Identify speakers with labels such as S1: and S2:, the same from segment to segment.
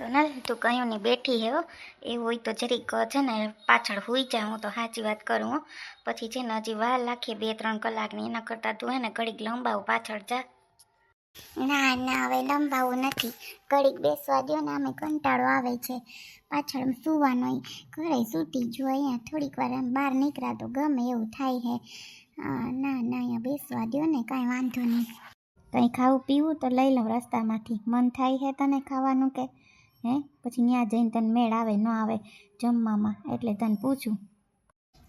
S1: તો ના તું કયું નહીં બેઠી હે એવું હોય તો જરીક છે ને, પાછળ હોઈ જા, હું તો સાચી વાત કરું પછી છે ને, હજી વાર લાખીએ બે, ત્રણ કલાકની એના કરતાં તું હે ને, ઘડીક લંબાવ, પાછળ જા.
S2: ના ના, હવે લંબાવું નથી. ઘડીક બેસવા દો ને અમે કંટાળો આવે છે. પાછળ સુવાનો ઘરે સૂતી જો અહીંયા થોડીક વાર આમ બહાર નીકળ્યા તો ગમે એવું થાય હે. ના ના, અહીંયા બેસવા દો ને, કાંઈ વાંધો નહીં.
S1: કંઈ ખાવું, પીવું તો લઈ લઉં રસ્તામાંથી. મન થાય હે તને ખાવાનું કે? હે? પછી ત્યાં જઈને તને મેળ આવે, ન આવે જમવામાં? એટલે તને પૂછું.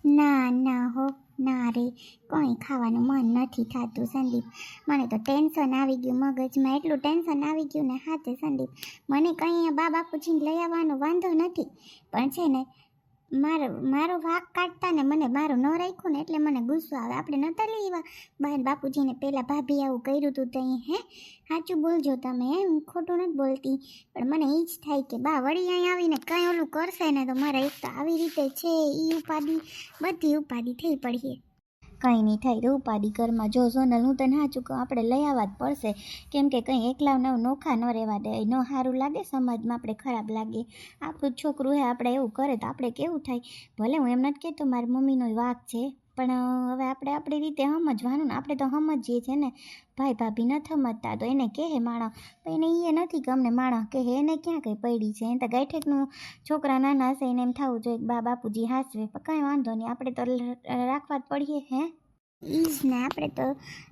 S2: ના ના હો, ના રે. કંઈ ખાવાનું મન નથી થતું, સંદીપ. મને તો ટેન્શન આવી ગયું મગજમાં. એટલું ટેન્શન આવી ગયું ને હાથે, સંદીપ. મને કંઈ બા બાપુજીને લઈ આવવાનો વાંધો નથી. પણ છે ને મારો મારો વાક કાઢતા ને મને મારું ન રાખ્યું ને એટલે મને ગુસ્સો આવે. આપણે નહોતા લઈ એવા બા બાપુજીને પહેલાં ભાભી આવું કર્યું હતું તઈ, હે? સાચું બોલજો તમે, હે? હું ખોટું નથી બોલતી. પણ મને એ જ થાય કે બા વળી અહીં આવીને કંઈ ઓલું કરશે ને તો મારે એક તો આવી રીતે છે એ ઉપાધિ, બધી ઉપાધિ થઈ પડીએ
S1: કંઈ નહીં થાય. તો ઉપાડી ઘરમાં જો સોનલ, હું તને સાચું કહું, આપણે લઈ આવવા જ પડશે. કેમ કે કંઈ એકલા નવ નોખા ન રહેવા દે. ન સારું લાગે સમાજમાં આપણે ખરાબ લાગે. આપણું છોકરું હે, આપણે એવું કરે તો આપણે કેવું થાય? ભલે હું એમ નથી કહેતો, મારી મમ્મીનો વાક છે. પણ, હવે આપણે આપણી રીતે સમજવાનું ને, આપણે તો સમજીએ છે ને. ભાઈ ભાભી નથી સમજતા તો એને કહે માણસ પણ એને એ નથી કે અમને માણસ કહે એને ક્યાં કંઈ પડી છે? એને તો ગાંઠેકનું છોકરા નાના હશે, એને એમ થવું જોઈએ બા બાપુજી હાસવે. પણ કાંઈ વાંધો નહીં, આપણે તો રાખવા જ પડીએ હે.
S2: ઈ જ ને આપણે તો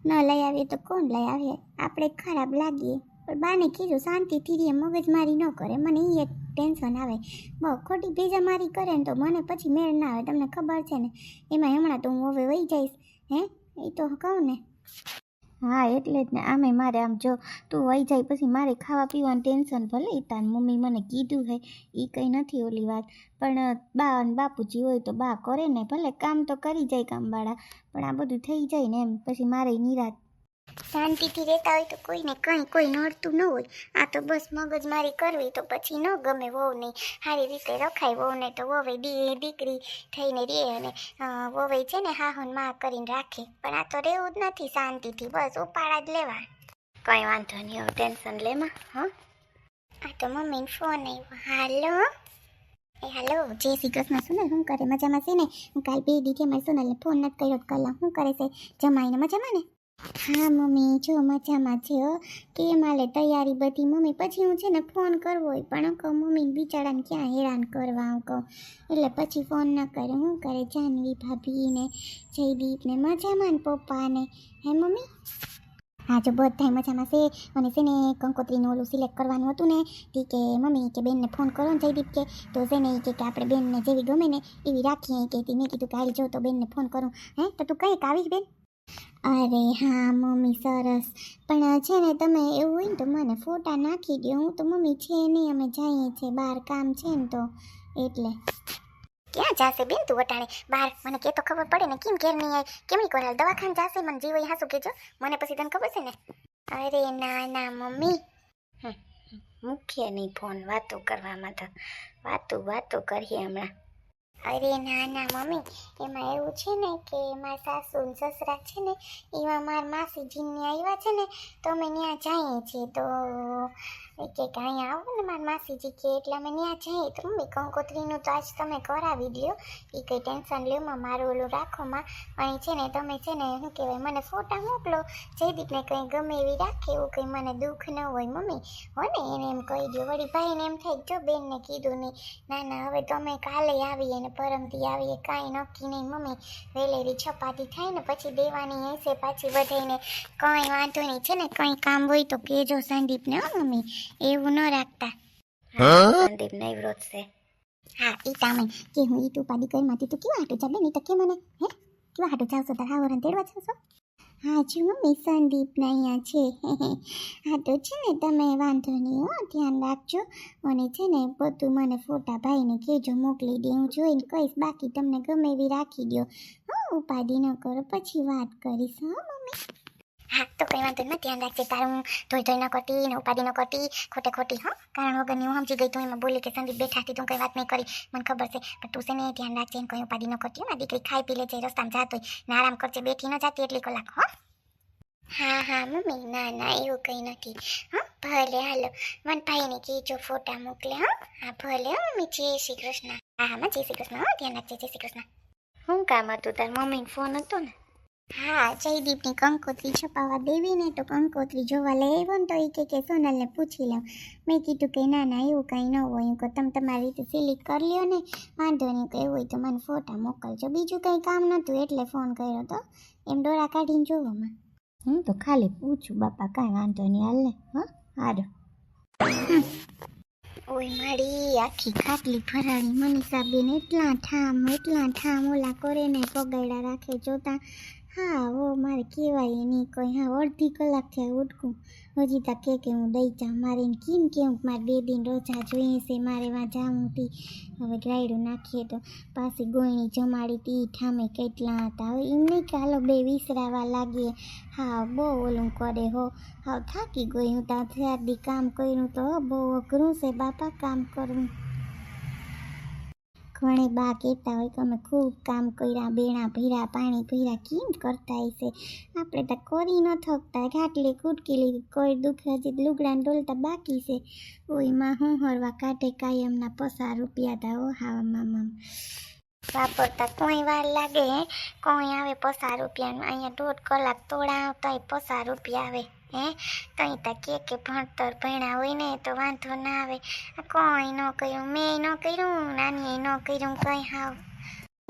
S2: ન લઈ આવીએ તો કોણ લઈ આવીએ આપણે ખરાબ લાગીએ. પણ બાને કીધું, શાંતિથી મગજ મગજમારી ન કરે. મને એ એક ટેન્શન આવે. બહુ ખોટી ભેજામારી કરે ને તો મને પછી મેળ ના આવે. તમને ખબર છે ને? એમાં હમણાં તો હું હવે વહી જઈશ, હે? એ તો કહું ને.
S1: હા, એટલે જ ને. આમે મારે આમ જો, તું વહી જાય પછી મારે ખાવા પીવાનું ટેન્શન ભલે તાર મમ્મી મને કીધું હે એ કંઈ નથી ઓલી વાત. પણ બા અને બાપુજી હોય તો બા કરે ને. ભલે કામ તો કરી જાય કામવાળા, પણ આ બધું થઈ જાય ને એમ. પછી મારે નિરાત
S2: શાંતિથી રહેતા હોય તો કોઈને કંઈ, કોઈ નડતું ન હોય. આ તો બસ મગજ મારી કરવી તો પછી ન ગમે વહુ નહીં સારી રીતે રખાય. વહુને તો વવે દી, દીકરી થઈને રહે અને વવે છે ને હાહુનમાં કરીને રાખે. પણ આ તો રહેવું જ નથી શાંતિથી. બસ ઉપાડા જ લેવા.
S1: કંઈ વાંધો નહીં, હવે ટેન્શન લેમાં હા.
S2: આ તો મમ્મીને ફોન આવ્યો હાલો. એ હાલો, જય શ્રી કૃષ્ણ. સોનલ શું કરે? મજામાં છે ને? હું કાલ બે દીધી મારી સોનલને ફોન નથી કર્યો. કલા શું કરે છે? જમાઈને મજામાં ને? હા, મમ્મી, જો મજામાં છે, હો. કેમ હાલે તૈયારી બધી. મમ્મી, પછી હું છે ને ફોન કરવો હોય, પણ કહું મમ્મીને બિચારાને ક્યાં હેરાન કરવા હું કહું? એટલે પછી ફોન ન કરે. હું કરે? જાનવી ભાભી ને જયદીપ ને મજામાં ને પપ્પા ને હે, મમ્મી? હા, જો બધાય મજામાં છે. અને છે ને કંકોત્રીનું ઓલું સિલેક્ટ કરવાનું હતું ને, તે કે, મમ્મી, કે બેનને ફોન કરો ને, જયદીપ કે. તો છે ને કે કે આપણે બેનને જેવી ગમે ને એવી રાખીએ કે મેં કીધું કે, હાલ જો તો બેનને ફોન કરું. હે, તો તું કઈ આવીશ બેન? અરે હા, મમ્મી, સરસ. પણ છે ને, તમે એવું હોય ને તો મને ફોટા નાખી દો હું તો મમ્મી છે નહીં, અમે જઈએ છીએ. બહાર કામ છે ને તો. એટલે. ક્યાં જાશે બેન તું વટાણે બહાર મને કે તો ખબર પડે ને, કેમ ઘેર નહીં આવી કેમ ઈ કોરાલ દવાખાને જાશે? મને જીવ હાસુ કેજો મને પછી તને ખબર છે ને? અરે ના ના, મમ્મી.
S1: મુખ્ય નહીં ફોન. વાતો કરવામાં તો. વાતો વાતો કરીએ હમણાં.
S2: અરે ના ના, મમ્મી. એમાં એવું છે ને કે મારા સાસુ ને સસરા છે ને, એમાં મારા માસીજીને આવ્યા છે ને, તો અમે ત્યાં જઈએ છીએ. તો કે અહીંયા આવો ને મારા માસીજી કે એટલે અમે ત્યાં જઈએ. તો મમ્મી, કંકોત્રીનું તો આજ તમે કરાવી દો એ કંઈ ટેન્શન લેવામાં મારું ઓલું રાખોમાં પણ છે ને, તમે છે ને, શું કહેવાય, મને ફોટા મોકલો. જયદીપને કંઈ ગમે એવી રાખે, એવું કંઈ મને દુઃખ ન હોય, મમ્મી. હો ને, એને એમ કહી દો વળી ભાઈને એમ થાય, જો બેનને કીધું નહીં ના ના, હવે તમે કાલે આવીએ ને પરમથી આવીએ કાંઈ નક્કી નહીં. મમ્મી વેલેરી છપાતી થાય ને પછી દેવાની હશે પાછી બધાને કંઈ વાંધો નહીં. છે ને કંઈ કામ હોય તો કહેજો સંદીપને હો મમ્મી. એવું ન રાખતા.
S1: સંદીપ નૈવરોત છે.
S2: હા એ તમે કે હું ઈ તું પાડી કરમાંથી તું કેવા હાટું ચાલે નહીં તો કે મને હે? કેવા હાટું ચાલશો તારા હાવરણ તેડવા ચાલશો હા જી મમ્મી સંદીપને અહીંયા છે. હા તો છે ને તમે વાંધો નહીં હો, ધ્યાન રાખજો. અને છે ને બધું મને ફોટા ભાઈને કહેજો, મોકલી દે. હું જોઈને કહીશ, બાકી તમને ગમે એવી રાખી દો હા, ઉપાધિ ન કરો, પછી વાત કરીશ. હા, મમ્મી. કંઈ વાંધો નહીં ધ્યાન રાખજે. તારું ધોઈ ધોઈ ન કરતી ને ઉપાધિ ન કરતી, ખોટે ખોટી, હા? કારણ વગરની હું સમજી ગઈ તું, એમાં બોલી કે સંદીપ બેઠા હતી તું કંઈ વાત નહીં કરી. મને ખબર છે. પણ તું છે ને ધ્યાન રાખજે ને કંઈ ઉપાધિ ન કરતી. મારી દીકરી ખાઈ પી લે છે રસ્તામાં જાતો ને આરામ કરજે, બેઠી ન જાતી એટલી કલાક, હો? હા હા, મમ્મી. ના ના, એવું કંઈ નથી. હા, ભલે, હાલો. મને ભાઈને કીજો ફોટા મોકલે, હા? હા, ભલે, હા, મમ્મી. જય શ્રી કૃષ્ણ. હા હા જય શ્રી કૃષ્ણ, હા. ધ્યાન રાખજે, જય શ્રી કૃષ્ણ.
S1: શું કામ હતું? તાર મમ્મીને ફોન હતો ને?
S2: હા, જયદીપની કંકોત્રી છપાવવા દેવી ને તો કંકોત્રી જોવા લઈ આવ્યો તો એ કે કે, સોનલને પૂછી લઉં. મેં કીધું કે ના ના, એવું કંઈ ન હોય. કહું, તમે તમારી રીતે સિલેક્ટ કરી લ્યો ને. વાંધો નહીં કે એવું હોય તો મને ફોટા મોકલજો. બીજું કંઈ કામ નહોતું એટલે ફોન કર્યો તો એમ ડોરા કાઢીને જોવામાં
S1: હું તો ખાલી પૂછું, બાપા, કાંઈ વાંધો નહીં, હાલ ને. હા, હારો.
S2: ઓય મારી, આખી ખાટલી ફરાળી મનીષાબેન એટલા ઠામ એટલા ઠામ ઓલા કરે ને પગાડ્યા રાખે જોતા. હા ઓ મારે કહેવાય નહીં કોઈ. હા, અડધી કલાક થયા ઉઠકું. હજી તા કે કે હું દઈ જાઉં. મારે એમ કેમ કેવું મારે બે દિન રોજા જોઈએ છે, મારે વાં જાઉં હતી. હવે ગ્રાયડું નાખીએ તો પાછી ગોયણી જમાડી તી ઠામે કેટલા હતા. હવે એમ નહીં કે હાલો બે વિસરાવા લાગીએ. હા, બહુ ઓલું કરે હો. હા, થાકી ગઈ હું ત્યાં દી કામ કર્યું તો બહુ અઘરું છે. બાપા કામ કરવું. ઘણે બા કહેતા હોય કે અમે ખૂબ કામ કર્યા, બેણા ભીરા પાણી ભીરા કેમ કરતા હશે? આપણે તો કરી ન થકતા. ઘાટલી કુટકીલી કોઈ દુઃખ હજી લુગડાને ડોલતા બાકી છે. ઓયમાં હું હરવા કાઢે કાયમના પસાર રૂપિયા તા ઓ હા મામા. વાપરતા કોઈ વાર લાગે કોઈ આવે પસાર રૂપિયાનું, અહીંયા દોઢ કલાક તોડા આવતા પસાર રૂપિયા આવે. હે? કંઈ તા કે કે ભણતર ભણ્યા હોય ને તો વાંધો ના આવે. કોઈ ન કર્યું? મેં ન કર્યું, નાનીએ ન કર્યું, કંઈ હાવ.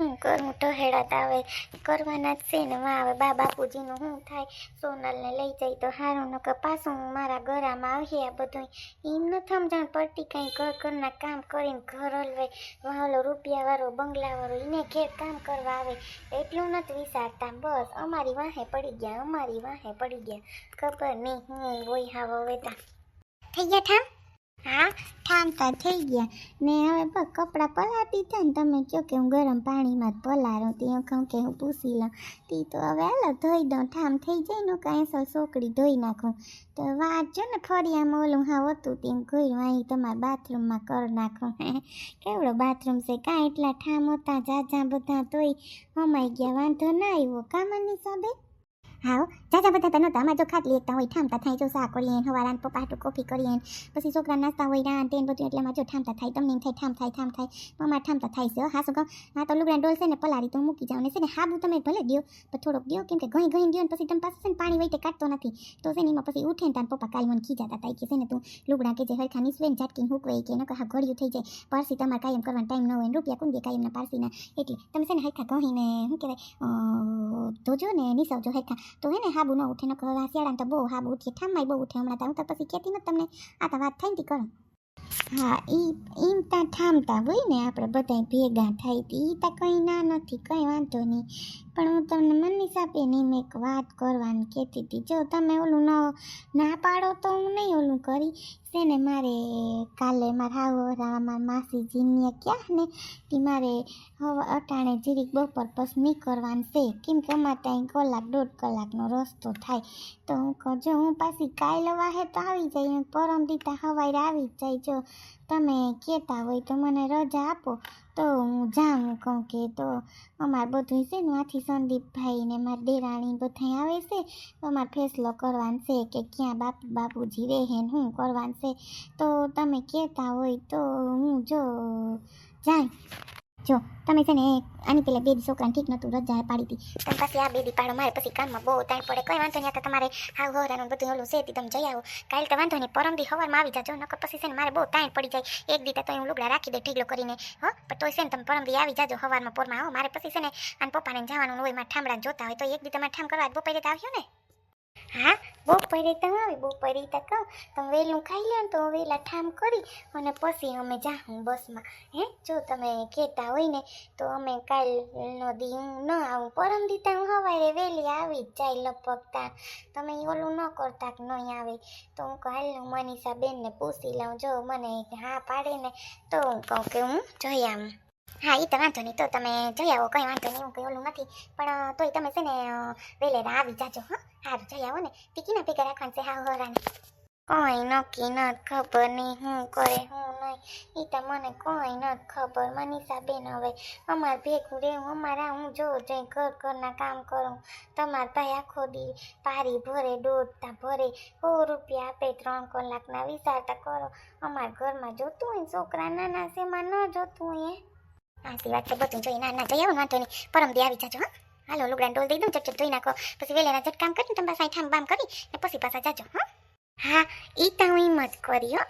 S2: શું કરું ટહેડાત આવે કરવાના જ છે ને વાં આવે બા બાપુજીનું શું થાય, સોનલને લઈ જાય તો સારું નકર પાછું મારા ગરામાં આવીએ આ બધું એમ ન સમજણ પડતી કાંઈ ઘર ઘરના કામ કરીને ઘર હલવે વાલો રૂપિયાવાળો, બંગલાવાળો એને ઘેર કામ કરવા આવે. એટલું નથી વિચારતા, બસ, અમારી વાહે પડી ગયા, અમારી વાહે પડી ગયા. ખબર નહીં, હું હોય હાવ હવે તા થઈ ગયા ઠામ હા? ઠામતા થઈ ગયા. ને હવે બસ કપડાં પલાળી દીધા ને તમે કહો કે હું ગરમ પાણીમાં જ પલાળું તે હું કહું કે હું પૂછી લઉં. તી તો હવે હાલો ધોઈ દઉં. ઠામ થઈ જાય ને કાંઈ સોકડી ધોઈ નાખું. તો વાંચજો ને ફળિયામાં ઓલું હા હતું તેમ ઘોર્યું. અહીં તમારા બાથરૂમમાં કર નાખો. કેવડો બાથરૂમ છે? કાંઈ એટલા ઠામ હતા જાજા બધા તોય. હમાઈ ગયા. વાંધો ના આવ્યો. કામની હિસાબે હા જાજા બધા તો નહોતા આમાં જો ખાટલી એકતા હોય ઠામતા થાય જો સા કરીએ હવારાન કોફી કરીએ પછી છોકરા નાસ્તા હોય રાન તેન બધું એટલે એમાં જો ઠામતા થાય તમને થાય ઠામ થાય ઠામ થાય ઠામતા થાય છે હા તો લુગડા ડોલ છે ને પલાળી તો મૂકી જાવ છે ને હાબુ તમે ભલે દ્યો પણ થોડોક દ્યો કેમ કે પછી તમે ને પાણી વહીતે કાઢતો નથી તો છે એમાં પછી ઉઠે ને પપ્પા કાલ મને ખીજાતા થાય છે ને તું લુગડા જે હરખા નીસવે કે નકર હા ઘડિયું તમારે કાયમ કરવાનો ટાઈમ ન રૂપિયા કુંદીએ કાયમના પારસીના એટલે તમે ધોજો ને નિસાવજો હરખા તો હે ને હાબુ ન ઉઠે, નકર શિયાળામાં તો બહુ હાબુ ઉઠીએ ઠામમાં બહુ ઉઠે. હમણાં તો હું તો પછી કહેતી નથી તમને, આ તો વાત થાય ને કરો. હા, ઈ, ઈમ ત્યાં ઠામતા હોય ને આપણે બધાય ભેગા થાય એ તો કંઈ ના નથી, કંઈ વાંધો નહીં. પણ હું તમને મનની સાપે ની મેં એક વાત કરવાની કહેતી હતી. જો તમે ઓલું ન ના પાડો તો હું નહીં ઓલું કરી. છે મારે કાલે મારા મારા જીનીએ ક્યાં ને કે મારે હવે અટાણે જીરીક બપોર પછી કરવાનું છે. કેમ કે અમારે ત્યાં કલાક, દોઢ કલાકનો રસ્તો થાય. તો હું કહું, જો હું પાછી કાલે વાહે તો આવી જાય પરમ દીતા હવાઈ આવી જાય. જો તમે કહેતા હોય તો મને રજા આપો. તો હું જાઉં કહું કે તો અમારે બધું છે ને આથી સંદીપભાઈ ને મારા દેરાણી બધા આવે છે. તો અમારે ફેસલો કરવાનો છે કે ક્યાં બાપુ બાપુજી રહે ને હું કરવાનું છે. તો તમે કહેતા હોય તો હું જો જાય જો, તમે છે ને આની પેલા બેબી છોકરાને ઠીક નહોતું, રજા પાડી હતી પછી આ બેબી પાડો મારે પછી કામમાં બહુ ટાઈમ પડે. કઈ વાંધો નહીં તો તમારે હાવ હવરાનું બધું ઓલું છે તમે જઈ આવો. કાલે તો વાંધો નહીં પરમદી હવારમાં આવી જાજો, નકર પછી છે ને મારે બહુ ટાઈમ પડી જાય. એક દીતા તો હું લુગડા રાખી દે ઠીકલો કરીને, હો? પણ તોય છે ને તમે પરમદી આવી જાજો હવારમાં પોરમાં આવો મારે પછી છે ને આને પપ્પાને જવાનું હોય મારા ઠામડા જોતા હોય, તો એક દી તમારે ઠામ કરવા, બપોરે તો આવ્યો ને? હા, બપોરે તો આવે, બપોરે તો કહું. તમે વહેલું ખાઈ લો તો વહેલા ઠામ કરી અને પછી અમે જાઉં બસમાં. હે, જો તમે કહેતા હોય ને, તો અમે કાલનો દી હું ન આવું. પરમ દીતા હું સવારે વહેલી આવી જ જાય લપકતા તમે ઓલું ન કરતા કે નહીં આવે. તો હું કહું, હાલ હું મનીષા બેનને પૂછી લઉં. જો મને હા પાડે ને, તો હું કહું કે હું જઈ આવું. હા એ તો વાંધો નહીં. તો તમે જઈ આવો, કંઈ વાંધો નહીં, હું કંઈ ઓલું નથી. પણ તોય તમે છે ને વહેલેરા આવી જાજો, હા? સારું જઈ આવો ને. ટીકીના ભેગા રાખવાનું છે હા હરાને. કોઈ નક્કી ન ખબર નહીં હું કરે હું નહીં. એ તો મને કોઈ ન ખબર મનીષા બેન હવે. અમાર ભેગું રહેવું, અમારા હું જો જઈ ઘર ઘરના કામ કરું. તમાર ભાઈ આખો દી પારી ભરે દોડતા ભરે. સો રૂપિયા આપે, ત્રણ કલાકના વિચારતા કરો. અમારા ઘરમાં જોતું હોય છોકરા નાના સેમાં ન જોતું હોય હે? વાત છે બધું જોઈ ના ના જઈ આવું વાંધો નહીં પરમ દી આવી જાજો હા હાલો લુગડા ડોલ દઈ દઉં ચટ ચટ ધોઈ નાખો પછી વેલેના ઝટકામ કરીને તમે પાસે ઠામ બામ કરી ને પછી પાછા જાજો હા હા એ તો હું એમ જ કરી હો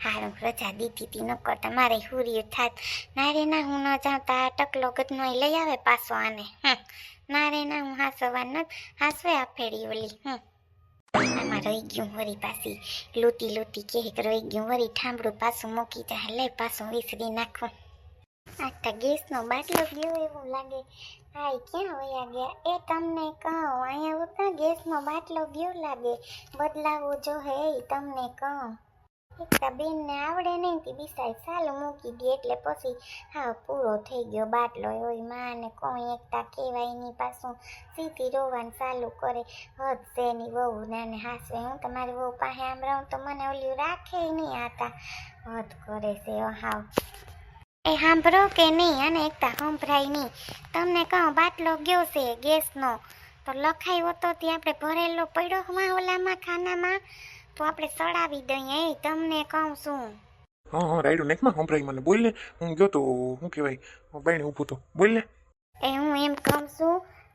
S2: હારું રજા દીધી તી ન કર તમારે હુરિયું થાત ના રે ના હું ન જાઉં ટકલો ગતનો લઈ આવે પાછો આને હમ ના રે ના હું હાસવા ન હાસવે આ ફેરી ઓલી હમ રહી ગયું વરી પાછી લૂટી લૂટી કે રહી ગયું વરી ઠાંબડું પાછું મૂકી જાય લઈ પાછું વિસરી નાખું આખા ગેસનો બાટલો ગયો એવું લાગે. હાય, ક્યાં વયા ગયા? એ તમને કહું, અહીંયા ઉતા ગેસનો બાટલો ગયો લાગે. બદલાવો જો હે તમને કહું. એકતા બેનને આવડે નહીં તે બિસાઈ સાલું મૂકી દે એટલે પછી હા, પૂરો થઈ ગયો બાટલો હોય માને કોઈ એકતા કહેવાય નહીં પાછું. સીધી રોવાનું ચાલુ કરે. હદ છે ની વહુ નાને હાસવે. હું તમારી વહુ પાસે આમ રહું તો મને ઓલું રાખે નહીં આતા. હદ કરે છે હાવ. એ સાંભળો કે નહીં અને એકતા સંભળાય નહીં. તમને કહું બાટલો ગયો છે ગેસનો. તો લખાયો તો ત્યાં આપણે ભરેલો પડ્યો માં ઓલામાં ખાનામાં. તો આપણે સડાવી દઈએ. એ તમને કહું છું.
S3: હા હા રાઈડો નેકમાં સંભળાય મને. બોલ ને. હું ગયો તો શું કહેવાય? બાઈને ઊભું તો. બોલ ને.
S2: એ હું એમ કહું છું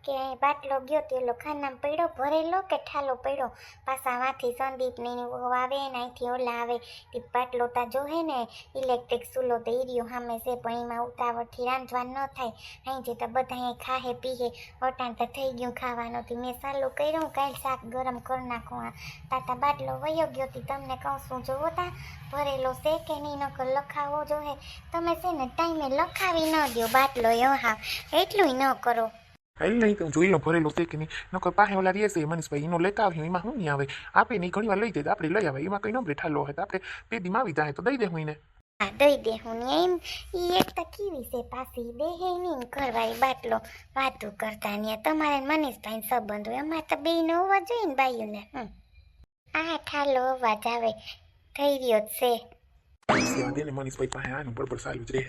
S2: કે બાટલો ગયો તેલો ખાનામાં પડ્યો, ભરેલો કે ઠાલો પડ્યો? પાછામાંથી સંદીપની ને આવે ને અહીંથી ઓલા આવે. તે બાટલો તા જોહે ને, ઇલેક્ટ્રિક ચૂલો તો ઈર્યો સામે છે, પણ એમાં ઉતાવળથી રાંધવા ન થાય. અહીં જે તો બધા અહીં ખાહે પીહે વટાણ તો થઈ ગયું ખાવાનું. થી મેં સાલું કર્યું કાંઈ શાક ગરમ કરી નાખું આ. તાતા બાટલો વયો ગયો તી, તમને કહું છું જોવો તા, ભરેલો છે કે નહીં? નકર લખાવો જોહે તમે છે ને ટાઈમે લખાવી ન દો બાટલો, યો હા એટલુંય ન કરો.
S3: તો હું જોઈ ભરેલો છે કે નહીં નકર પાસે ઓલા રહેશે મનીષભાઈ એનો લેતા આવ્યો એમાં શું નહીં આવે આપે નહીં ઘણી વાર લઈ જાય તો આપણે લઈ આવે એમાં કંઈ ન બેઠાલો હોય તો આપણે બે દીમાં આવી જાય તો દઈ દે હું એને
S2: હા દઈ દે હું એમ ઈ એક તો કેવી છે પાછી દે હે નહીં ઘરવાળી બાટલો વાતું કરતા ને તમારે મનીષભાઈ સંબંધ હોય અમારે તો બે નો હોવા જોઈએ ને હમ આ ઠાલો અવાજ આવે થઈ રહ્યો જ છે
S3: મનીષભાઈ પાસે આનું બરોબર સારું જ રહે